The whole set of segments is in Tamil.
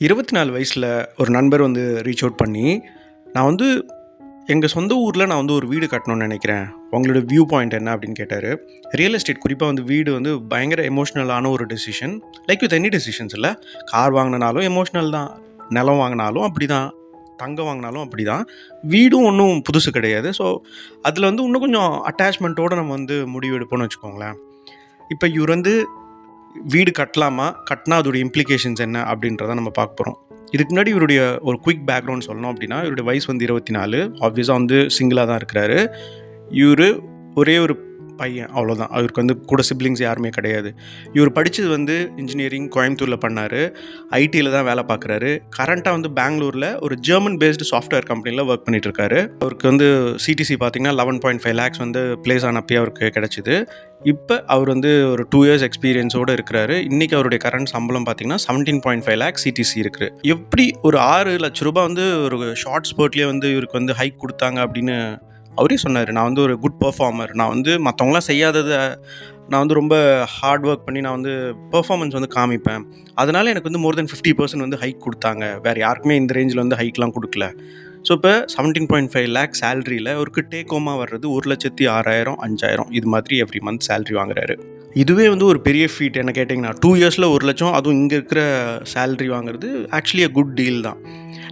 இருபத்தி நாலு வயசில் ஒரு நண்பர் வந்து ரீச் அவுட் பண்ணி நான் வந்து எங்கள் சொந்த ஊரில் நான் வந்து ஒரு வீடு கட்டணும்னு நினைக்கிறேன். உங்களோட வியூ பாயிண்ட் என்ன? அப்படின்னு கேட்டார். ரியல் எஸ்டேட் குறிப்பாக வந்து வீடு வந்து பயங்கர எமோஷ்னலான ஒரு decision like with any decisions இல்லை. கார் வாங்கினாலும் எமோஷ்னல் தான். நிலம் வாங்கினாலும் அப்படி தான் தங்கம் வாங்கினாலும் அப்படி தான் வீடும் ஒன்றும் புதுசு கிடையாது. ஸோ அதில் வந்து இன்னும் கொஞ்சம் அட்டாச்மெண்ட்டோடு நம்ம வந்து முடிவு எடுப்போம்னு வச்சுக்கோங்களேன். இப்போ இவர் வந்து வீடு கட்டலாமா? கட்டினா அதோடைய இம்ப்ளிகேஷன்ஸ் என்ன அப்படின்றத நம்ம பார்க்க போகிறோம் இதுக்கு முன்னாடி இவருடைய ஒரு குயிக் பேக்ரவுண்ட் சொல்லணும் அப்படின்னா இவருடைய வயசு வந்து இருபத்தி நாலு. ஆப்வியஸாக வந்து சிங்கிளாக தான் இருக்கிறாரு. இவர் ஒரே ஒரு பையன் அவ்வளோதான் அவருக்கு வந்து கூட சிப்ளிங்ஸ் யாருமே கிடையாது. இவர் படித்தது வந்து இன்ஜினியரிங் கோயம்புத்தூரில் பண்ணார். ஐடியில் தான் வேலை பார்க்குறாரு. கரண்ட்டாக வந்து பெங்களூரில் ஒரு ஜெர்மன் பேஸ்டு சாஃப்ட்வேர் கம்பெனியில் ஒர்க் பண்ணிகிட்ருக்காரு அவருக்கு வந்து சிடிசி பார்த்தீங்கன்னா லெவன் பாயிண்ட் ஃபைவ் லேக்ஸ் வந்து ப்ளேஸ் ஆனப்பே அவருக்கு கிடச்சிது. இப்போ அவர் வந்து ஒரு டூ இயர்ஸ் எக்ஸ்பீரியன்ஸோடு இருக்கிறாரு. இன்றைக்கி அவருடைய கரண்ட் சம்பளம் பார்த்தீங்கன்னா seventeen point five lakh CTC இருக்குது எப்படி ஒரு ஆறு லட்ச ரூபாய் வந்து ஒரு ஷார்ட் ஸ்போர்ட்லேயே வந்து இவருக்கு வந்து ஹைக் கொடுத்தாங்க அப்படின்னு அவரே சொன்னார் நான் வந்து ஒரு குட் பர்ஃபார்மர் நான் வந்து மற்றவங்களாம் செய்யாததை நான் வந்து ரொம்ப ஹார்ட் ஒர்க் பண்ணி நான் வந்து பெர்ஃபார்மன்ஸ் வந்து காமிப்பேன். அதனால் எனக்கு வந்து மோர் தென் ஃபிஃப்டி பர்சன்ட் வந்து ஹைக் கொடுத்தாங்க. வேறு யாருக்குமே இந்த ரேஞ்சில் வந்து ஹைக்லாம் கொடுக்கல. ஸோ இப்போ செவன்டீன் பாயிண்ட் ஃபைவ் லேக் சேலரியில் அவருக்கு டேக் ஹோமாக வர்றது ஒரு லட்சத்தி ஆறாயிரம் அஞ்சாயிரம். இது மாதிரி எவ்ரி மந்த் சேலரி வாங்குறாரு. இதுவே வந்து ஒரு பெரிய ஃபீட் என்ன கேட்டிங்கன்னா டூ இயர்ஸில் ஒரு லட்சம் அதுவும் இங்கே இருக்கிற சேலரி வாங்குறது ஆக்சுவலி அ குட் டீல் தான்.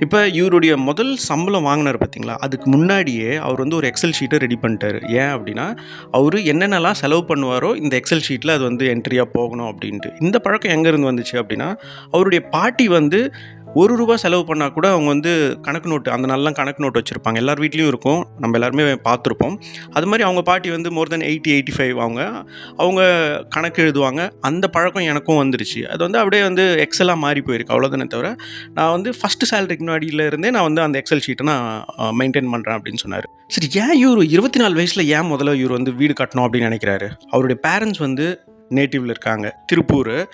இப்போ இவருடைய முதல் சம்பளம் வாங்கினார் பார்த்தீங்களா அதுக்கு முன்னாடியே அவர் வந்து ஒரு எக்ஸல் ஷீட்டை ரெடி பண்ணிட்டாரு. ஏன் அப்படின்னா அவர் என்னென்னலாம் செலவு பண்ணுவாரோ இந்த எக்ஸல் ஷீட்டில் அது வந்து என்ட்ரியாக போகணும் அப்படின்ட்டு. இந்த பழக்கம் எங்கேருந்து வந்துச்சு அப்படின்னா அவருடைய பாட்டி வந்து ஒரு ரூபா செலவு பண்ணால் கூட அவங்க வந்து கணக்கு நோட்டு அந்த நாள்லாம் கணக்கு நோட்டு வச்சுருப்பாங்க. எல்லார் வீட்லேயும் இருக்கும். நம்ம எல்லாருமே பார்த்துருப்போம். அது மாதிரி அவங்க பாட்டி வந்து more than eighty eighty five அவங்க. அவங்க கணக்கு எழுதுவாங்க. அந்த பழக்கம் எனக்கும் வந்துருச்சு. அது வந்து அப்படியே வந்து எக்ஸலாக மாறி போயிருக்கு. அவ்வளோதானே தவிர நான் வந்து ஃபஸ்ட்டு சேலரிக்கு முன்னாடியில இருந்தே நான் வந்து அந்த எக்ஸல் ஷீட்டை நான் மெயின்டைன் பண்ணுறேன் அப்படின்னு சொன்னார். சரி ஏன் இவர் இருபத்தி நாலு வயசில் ஏன் முதல்ல இவர் வந்து வீடு கட்டணும் அப்படின்னு நினைக்கிறாரு? அவருடைய பேரண்ட்ஸ் வந்து நேட்டிவில் இருக்காங்க. திருப்பூர்.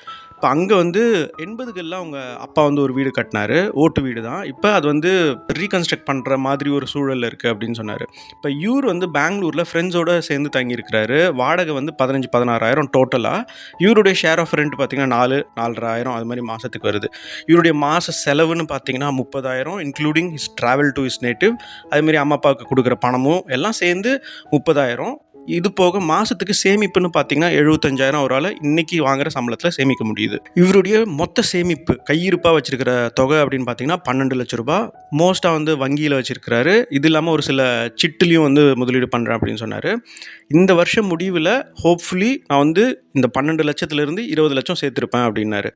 இப்போ அங்கே வந்து எண்பதுகளில் அவங்க அப்பா வந்து ஒரு வீடு கட்டினாரு. ஓட்டு வீடு தான் இப்போ அது வந்து ரீகன்ஸ்ட்ரக்ட் பண்ணுற மாதிரி ஒரு சூழல் இருக்குது அப்படின்னு சொன்னார். இப்போ இவர் வந்து பெங்களூரில் ஃப்ரெண்ட்ஸோடு சேர்ந்து தங்கியிருக்கிறாரு. வாடகை வந்து பதினஞ்சு பதினாறாயிரம் டோட்டலாக இவருடைய ஷேர் ஆஃப் ரெண்ட் பார்த்திங்கன்னா நாலு நாலராயிரம் அது மாதிரி மாதத்துக்கு வருது. இவருடைய மாத செலவுன்னு பார்த்தீங்கன்னா முப்பதாயிரம் including his travel to his native அதுமாரி அம்மா அப்பாவுக்கு கொடுக்குற பணமும் எல்லாம் சேர்ந்து முப்பதாயிரம். இது போக மாதத்துக்கு சேமிப்புன்னு பார்த்தீங்கன்னா எழுபத்தஞ்சாயிரம் அவரால் இன்றைக்கி வாங்குற சம்பளத்தில் சேமிக்க முடியுது. இவருடைய மொத்த சேமிப்பு கையிருப்பாக வச்சிருக்கிற தொகை அப்படின்னு பார்த்தீங்கன்னா பன்னெண்டு லட்ச ரூபாய் மோஸ்ட்டாக வந்து வங்கியில் வச்சிருக்கிறாரு. இது இல்லாமல் ஒரு சில சிட்டுலையும் வந்து முதலீடு பண்ணுறேன் அப்படின்னு சொன்னார். இந்த வருஷம் முடிவில் ஹோப்ஃபுல்லி நான் வந்து இந்த பன்னெண்டு லட்சத்துலேருந்து இருபது லட்சம் சேர்த்துருப்பேன் அப்படின்னாரு.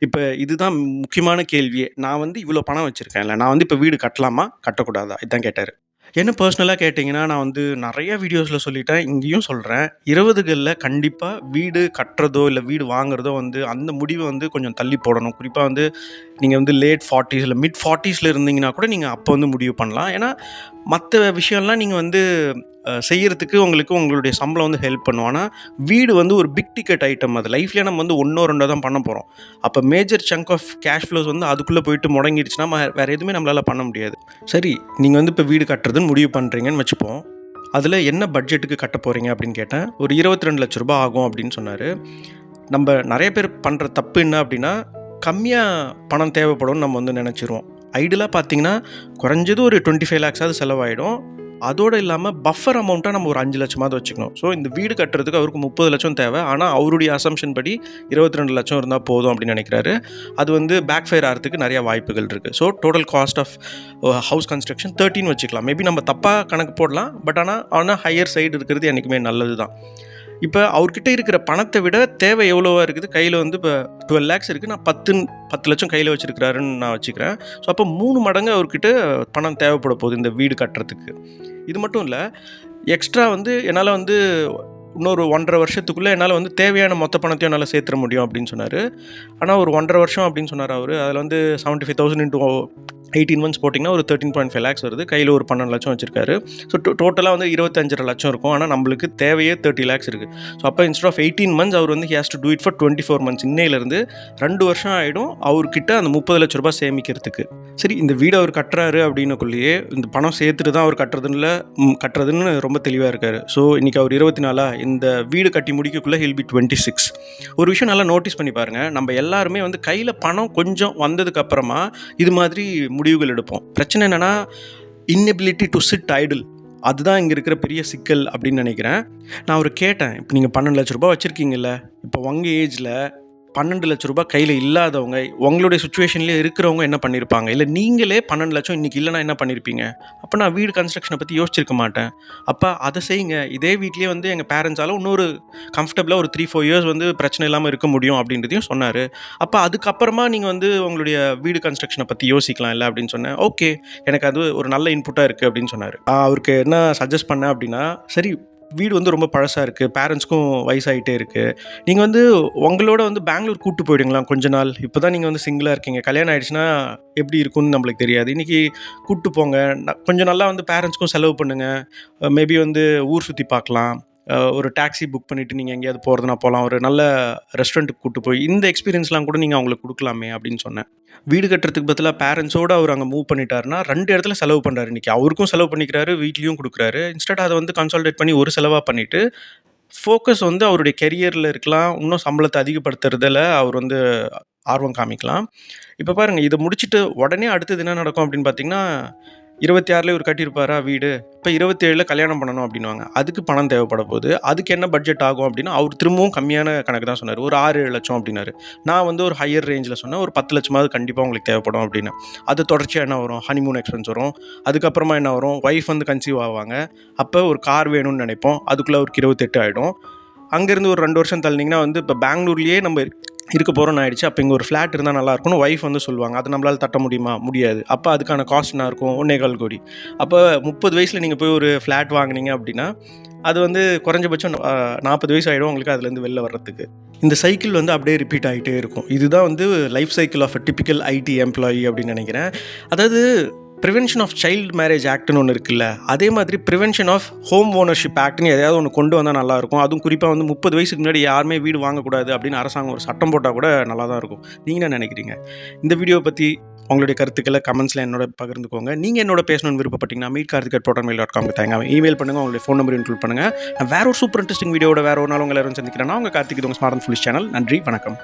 இப்போ இதுதான் முக்கியமான கேள்வியே. நான் வந்து இவ்வளோ பணம் வச்சுருக்கேன்ல நான் வந்து இப்போ வீடு கட்டலாமா? கட்டக்கூடாதா? இதுதான் கேட்டார். என்ன பர்சனலாக கேட்டிங்கன்னா நான் வந்து நிறைய வீடியோஸில் சொல்லிட்டேன் இங்கேயும் சொல்கிறேன் இருபதுகளில் கண்டிப்பாக வீடு கட்டுறதோ இல்லை வீடு வாங்குறதோ வந்து அந்த முடிவை வந்து கொஞ்சம் தள்ளி போடணும். குறிப்பாக வந்து நீங்கள் வந்து லேட் ஃபார்ட்டிஸ் இல்லை மிட் ஃபார்ட்டிஸில் இருந்தீங்கன்னா கூட நீங்கள் அப்போ வந்து முடிவு பண்ணலாம். ஏன்னா மற்ற விஷயம்லாம் நீங்கள் வந்து செய்கிறதுக்கு உங்களுக்கு உங்களுடைய சம்பளம் வந்து ஹெல்ப் பண்ணும். ஆனால் வீடு வந்து ஒரு பிக் டிக்கெட் ஐட்டம் அது. லைஃப்லேயே நம்ம வந்து ஒன்றோ ரெண்டோ தான் பண்ண போகிறோம் அப்போ major chunk of cash flows வந்து அதுக்குள்ளே போயிட்டு முடங்கிடுச்சுன்னா வேறு எதுவுமே நம்மளால் பண்ண முடியாது. சரி நீங்கள் வந்து இப்போ வீடு கட்டுறதுன்னு முடிவு பண்ணுறீங்கன்னு வச்சுப்போம். அதில் என்ன பட்ஜெட்டுக்கு கட்ட போகிறீங்க அப்படின்னு கேட்டேன். ஒரு இருபத்தி ரெண்டு லட்ச ரூபாய் ஆகும் அப்படின்னு சொன்னார். நம்ம நிறைய பேர் பண்ணுற தப்பு என்ன அப்படின்னா கம்மியாக பணம் தேவைப்படும்னு நம்ம வந்து நினச்சிருவோம். ஐடியலாக பார்த்தீங்கன்னா குறைஞ்சது ஒரு டுவெண்ட்டி ஃபைவ் லேக்ஸாவது செலவாயிடும். அதோடு இல்லாமல் பஃபர் அமௌண்ட்டாக நம்ம ஒரு அஞ்சு லட்சமாவது வச்சுக்கணும். ஸோ இந்த வீடு கட்டுறதுக்கு அவருக்கு முப்பது லட்சம் தேவை. ஆனால் அவருடைய அசம்ஷன் படி இருபத்தி ரெண்டு லட்சம் இருந்தால் போதும் அப்படின்னு நினைக்கிறாரு. அது வந்து பேக் ஃபயர் ஆகிறதுக்கு நிறைய வாய்ப்புகள் இருக்குது so total cost of house construction thirteen வச்சுக்கலாம். மேபி நம்ம தப்பாக கணக்கு போடலாம். பட் ஆனால் ஆனால் ஹையர் சைடு இருக்கிறது என்றைக்குமே நல்லது தான் இப்போ அவர்கிட்ட இருக்கிற பணத்தை விட தேவை எவ்வளோவா இருக்குது? கையில் வந்து இப்போ டுவெல் லேக்ஸ் இருக்குது நான் பத்து பத்து லட்சம் கையில் வச்சுருக்கிறாருன்னு நான் வச்சுக்கிறேன். ஸோ அப்போ மூணு மடங்கு அவர்கிட்ட பணம் தேவைப்பட போகுது இந்த வீடு கட்டுறதுக்கு. இது மட்டும் இல்லை எக்ஸ்ட்ரா வந்து என்னால் வந்து இன்னொரு ஒன்றரை வருஷத்துக்குள்ளே என்னால் வந்து தேவையான மொத்த பணத்தையும் என்னால் சேர்த்துற முடியும் அப்படின்னு சொன்னார். ஆனால் ஒரு ஒன்றரை வருஷம் அப்படின்னு சொன்னார் அவர். அதில் வந்து seventy five thousand into eighteen months போட்டிங்கன்னா ஒரு தேர்ட்டின் பாயிண்ட் ஃபைவ் லேக்ஸ் வருது. கையில் ஒரு பன்னெண்டு லட்சம் வச்சிருக்காரு. ஸோ டோட்டலாக வந்து இருபத்தஞ்சரை லட்சம் இருக்கும். ஆனால் நம்மளுக்கு தேவையே தேர்ட்டி லேக்ஸ் இருக்குது ஸோ அப்போ இன்ஸ்ட் ஆஃப் எயிட்டீன் மந்த்ஸ் அவர் வந்து has to do it for twenty four months இன்னையிலேருந்து ரெண்டு வருஷம் ஆகிடும் அவர்கிட்ட அந்த முப்பது லட்ச ரூபாய் சேமிக்கிறதுக்கு. சரி இந்த வீடு அவர் கட்டுறாரு அப்படின்னக்குள்ளேயே இந்த பணம் சேர்த்துட்டு தான் அவர் கட்டுறதுன்னு கட்டுறதுன்னு ரொம்ப தெளிவாக இருக்கார். ஸோ இன்றைக்கி அவர் இருபத்தி நாலா இந்த வீடு கட்டி முடிக்கக்குள்ளே ஹில் பி டுவெண்ட்டி சிக்ஸ் ஒரு விஷயம் நல்லா நோட்டீஸ் பண்ணி பாருங்கள் நம்ம எல்லாருமே வந்து கையில் பணம் கொஞ்சம் வந்ததுக்கப்புறமா இது மாதிரி முடிவுகள் எடுப்போம். பிரச்சனை என்னென்னா இன்னெபிலிட்டி டு சிட் ஐடில் அதுதான் இங்கே இருக்கிற பெரிய சிக்கல் அப்படின்னு நினைக்கிறேன். நான் அவர் கேட்டேன் இப்போ நீங்கள் பன்னெண்டு லட்ச ரூபாய் வச்சுருக்கீங்கல்ல இப்போ உங்கள் ஏஜில் பன்னெண்டு லட்ச ரூபாய் கையில் இல்லாதவங்க உங்களுடைய சுச்சுவேஷன்லேயே இருக்கிறவங்க என்ன பண்ணியிருப்பாங்க இல்லை நீங்களே பன்னெண்டு லட்சம் இன்றைக்கி இல்லைனா என்ன பண்ணியிருப்பீங்க அப்போ நான் வீடு கன்ஸ்ட்ரக்ஷனை பற்றி யோசிச்சிருக்க மாட்டேன். அப்போ அதை செய்யுங்க. இதே வீட்லேயே வந்து எங்கள் பேரண்ட்ஸால் இன்னொரு கம்ஃபர்டபுளாக ஒரு த்ரீ ஃபோர் இயர்ஸ் வந்து பிரச்சனை இல்லாமல் இருக்க முடியும் அப்படின்றதையும் சொன்னார். அப்போ அதுக்கப்புறமா நீங்கள் வந்து உங்களுடைய வீடு கன்ஸ்ட்ரக்ஷனை பற்றி யோசிக்கலாம் இல்லை அப்படின்னு சொன்னேன். ஓகே எனக்கு அது ஒரு நல்ல இன்புட்டாக இருக்குது அப்படின்னு சொன்னார். அவருக்கு என்ன சஜஸ்ட் பண்ணேன் அப்படின்னா சரி வீடு வந்து ரொம்ப பழசாக இருக்குது பேரண்ட்ஸ்க்கும் வயசாகிட்டே இருக்குது நீங்கள் வந்து உங்களோட வந்து பெங்களூர் கூப்பிட்டு போயிடுங்களா கொஞ்ச நாள். இப்போ தான் நீங்கள் வந்து சிங்கிளாக இருக்கீங்க. கல்யாணம் ஆகிடுச்சுன்னா எப்படி இருக்கும்னு நம்மளுக்கு தெரியாது. இன்றைக்கி கூப்பிட்டு போங்க. ந- கொஞ்சம் நல்லா வந்து பேரண்ட்ஸ்க்கும் செலவு பண்ணுங்கள் மேபி வந்து ஊர் சுற்றி பார்க்கலாம். ஒரு டாக்ஸி புக் பண்ணிவிட்டு நீங்கள் எங்கேயாவது போகிறதுனா போகலாம் ஒரு நல்ல ரெஸ்டாரண்ட்டுக்கு கூட்டு போய் இந்த எக்ஸ்பீரியன்ஸ்லாம் கூட நீங்கள் அவங்களுக்கு கொடுக்கலாமே அப்படின்னு சொன்னேன். வீடு கட்டுறதுக்கு பதிலாக பேரண்ட்ஸோடு அவர் அங்கே மூவ் பண்ணிட்டாருன்னா ரெண்டு இடத்துல செலவு பண்ணுறாரு இன்றைக்கி அவருக்கும் செலவு பண்ணிக்கிறாரு வீட்லேயும் கொடுக்குறாரு. இன்ஸ்டட் அதை வந்து கன்சால்டேட் பண்ணி ஒரு செலவாக பண்ணிவிட்டு ஃபோக்கஸ் வந்து அவருடைய கெரியரில் இருக்கலாம். இன்னும் சம்பளத்தை அதிகப்படுத்துறதில் அவர் வந்து ஆர்வம் காமிக்கலாம். இப்போ பாருங்கள் இதை முடிச்சுட்டு உடனே அடுத்தது என்ன நடக்கும் அப்படின்னு பார்த்தீங்கன்னா இருபத்தி ஆறில் இவர் கட்டியிருப்பாரா வீடு? இப்போ இருபத்தேழில் கல்யாணம் பண்ணணும் அப்படின்னுவாங்க. அதுக்கு பணம் தேவைப்பட போகுது அதுக்கு என்ன பட்ஜெட் ஆகும் அப்படின்னா அவர் திரும்பவும் கம்மியான கணக்கு தான் சொன்னார். ஒரு ஆறு ஏழு லட்சம் அப்படின்னாரு. நான் வந்து ஒரு ஹையர் ரேஞ்சில் சொன்னேன். ஒரு பத்து லட்சமாவது கண்டிப்பாக உங்களுக்கு தேவைப்படும் அப்படின்னு. அது தொடர்ச்சியாக என்ன வரும்? ஹனிமூன் எக்ஸ்பென்ஸ் வரும். அதுக்கப்புறமா என்ன வரும்? ஒய்ஃப் வந்து கன்சீவ் ஆவாங்க. அப்போ ஒரு கார் வேணும்னு நினைப்போம். அதுக்குள்ளே அவருக்கு இருபத்தெட்டு ஆகிடும் அங்கேருந்து ஒரு ரெண்டு வருஷம் தள்ளினீங்கன்னா வந்து இப்போ பெங்களூர்லேயே நம்ம இருக்க போகிறோம்னு ஆயிடுச்சு. அப்போ இங்கே ஒரு ஃப்ளாட் இருந்தால் நல்லா இருக்கும்னு ஒய்ஃப் வந்து சொல்லுவாங்க. அது நம்மளால் தட்ட முடியுமா? முடியாது. அப்போ அதுக்கான காஸ்ட் என்ன இருக்கும்? ஒன்றே கால் கோடி. அப்போ முப்பது வயசில் நீங்கள் போய் ஒரு ஃப்ளாட் வாங்குனீங்க அப்படின்னா அது வந்து குறைஞ்சபட்சம் நாற்பது வயசு ஆகிடும் உங்களுக்கு அதுலேருந்து வெளில வர்றதுக்கு. இந்த சைக்கிள் வந்து அப்படியே ரிப்பீட் ஆகிட்டே இருக்கும். இதுதான் வந்து life cycle of a typical IT employee அப்படின்னு நினைக்கிறேன். அதாவது ப்ரிவென்ஷன் ஆஃப் சைல்டு மேரேஜ் ஆக்ட்னு ஒன்று இருக்குல்ல அதே மாதிரி ப்ரிவென்ஷன் ஆஃப் ஹோம் ஓனர்ஷிப் ஆக்ட்னு எதாவது ஒன்று கொண்டு வந்தால் நல்லாயிருக்கும் அதுவும் குறிப்பாக வந்து முப்பது வயசுக்கு முன்னாடி யாருமே வீடு வாங்கக்கூடாது அப்படின்னு அரசாங்கம் ஒரு சட்டம் போட்டால் கூட நல்லா தான் இருக்கும். நீங்கள் என்ன நினைக்கிறீங்க? இந்த வீடியோ பற்றி உங்களுடைய கருத்துக்களை கமெண்ட்ஸில் என்னோட பகிர்ந்துக்கோங்க. நீங்கள் என்னோட பேசணும்னு விருப்பப்பட்டீங்கன்னா மீட் கார்த்திகட் டோட்டல் டாட் காம் தேங்க இமெயில் பண்ணுங்கள் உங்களுடைய ஃபோன் நம்பர் இன்க்ளூட் பண்ணுங்கள் நான் வேற ஒரு சூப்பர் இன்ட்ரெஸ்டிங் வீடியோட வேறு ஒரு நாள் உங்களை எல்லாரும் சந்திக்கிறேன்னா உங்கள் கார்த்திக் உங்கள் ஸ்மார்ட் ஃபுல்ஸ் சேனல் நன்றி வணக்கம்.